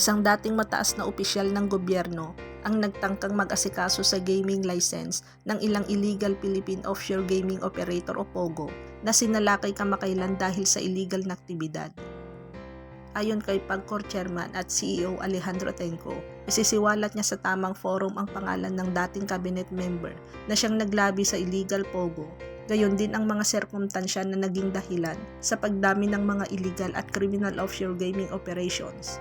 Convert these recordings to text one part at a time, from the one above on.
isang dating mataas na opisyal ng gobyerno ang nagtangkang mag-asikaso sa gaming license ng ilang illegal Philippine Offshore Gaming Operator o POGO na sinalakay kamakailan dahil sa illegal na aktibidad. Ayon kay Pagcor Chairman at CEO Alejandro Tenco, isisiwalat niya sa tamang forum ang pangalan ng dating cabinet member na siyang naglabi sa illegal POGO gayon din ang mga sirkumtansya na naging dahilan sa pagdami ng mga illegal at criminal offshore gaming operations.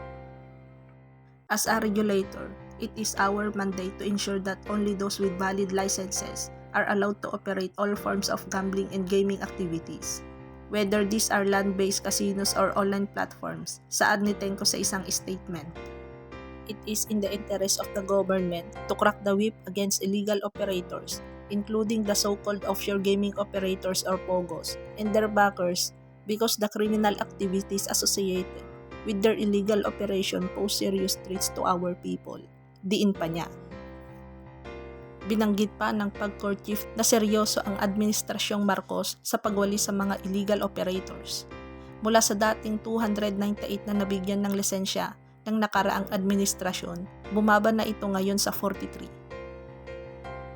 As a regulator, it is our mandate to ensure that only those with valid licenses are allowed to operate all forms of gambling and gaming activities. Whether these are land-based casinos or online platforms, saad ni Tenko sa isang statement. It is in the interest of the government to crack the whip against illegal operators, including the so-called offshore gaming operators or POGOs, and their backers because the criminal activities associated with their illegal operation pose serious threats to our people. Diin pa niya. Binanggit pa ng pag-court chief na seryoso ang Administrasyong Marcos sa pagwali sa mga illegal operators. Mula sa dating 298 na nabigyan ng lisensya ng nakaraang administrasyon, bumaba na ito ngayon sa 43.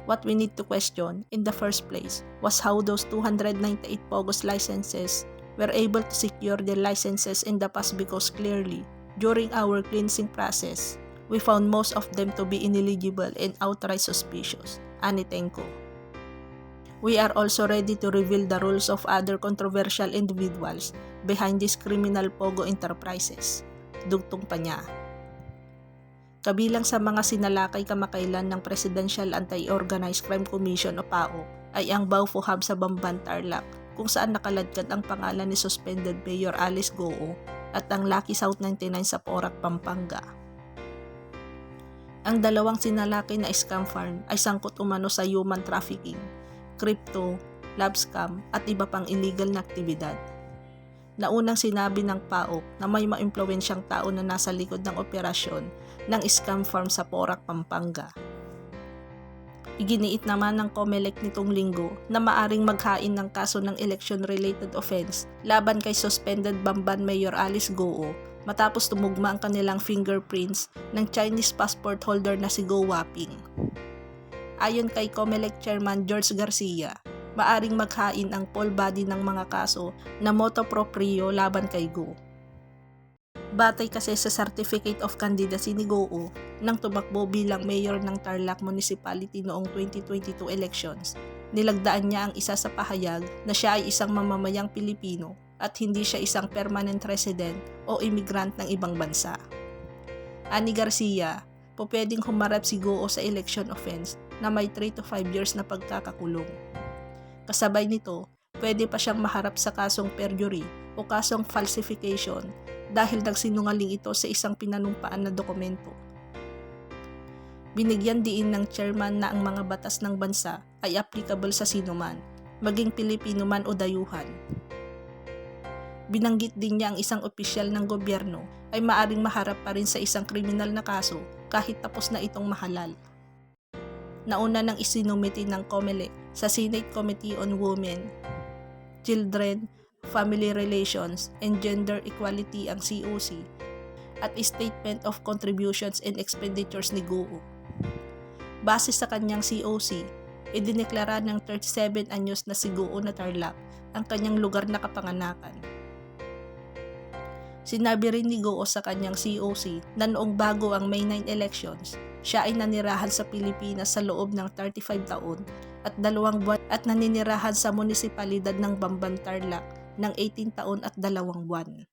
What we need to question in the first place was how those 298 POGOS licenses were able to secure their licenses in the past because clearly, during our cleansing process, we found most of them to be ineligible and outright suspicious, Anitenko. We are also ready to reveal the roles of other controversial individuals behind these criminal POGO enterprises. Dugtong pa niya. Kabilang sa mga sinalakay kamakailan ng Presidential Anti-Organized Crime Commission o PAO ay ang Baufo Hub sa Bamban, Tarlac kung saan nakaladkad ang pangalan ni suspended Mayor Alice Goo at ang Lucky South 99 sa Porac, Pampanga. Ang dalawang sinalakay na scam farm ay sangkot umano sa human trafficking, crypto, lab scam at iba pang illegal na aktibidad. Naunang sinabi ng PAOK na may maimpluwensyang tao na nasa likod ng operasyon ng scam farm sa Porac, Pampanga. Iginiit naman ng COMELEC nitong linggo na maaring maghain ng kaso ng election-related offense laban kay suspended Bamban Mayor Alice Goo matapos tumugma ang kanilang fingerprints ng Chinese passport holder na si Go Waping. Ayon kay COMELEC Chairman George Garcia, maaring maghain ang full body ng mga kaso na moto proprio laban kay Go. Batay kasi sa Certificate of Candidacy ni Goo nang tumakbo bilang mayor ng Tarlac Municipality noong 2022 elections. Nilagdaan niya ang isa sa pahayag na siya ay isang mamamayang Pilipino at hindi siya isang permanent resident o immigrant ng ibang bansa. Ani Garcia, po pwedeng humarap si Goo sa election offense na may 3 to 5 years na pagkakakulong. Kasabay nito, pwede pa siyang maharap sa kasong perjury o kasong falsification dahil nagsinungaling ito sa isang pinanumpaan na dokumento. Binigyan diin ng chairman na ang mga batas ng bansa ay applicable sa sinuman, maging Pilipino man o dayuhan. Binanggit din niya ang isang opisyal ng gobyerno ay maaring maharap pa rin sa isang kriminal na kaso kahit tapos na itong mahalal. Nauna nang isinumiti ng COMELEC sa Senate Committee on Women, Children, Family Relations, and Gender Equality ang COC at Statement of Contributions and Expenditures ni GUO. Base sa kanyang COC, idineklara ng 37 anyos na si GUO na Tarlac ang kanyang lugar na kapanganakan. Sinabi rin ni Goo sa kanyang COC na noong bago ang May 9 elections, siya ay nanirahan sa Pilipinas sa loob ng 35 taon at dalawang buwan at naninirahan sa munisipalidad ng Bamban Tarlac ng 18 taon at dalawang buwan.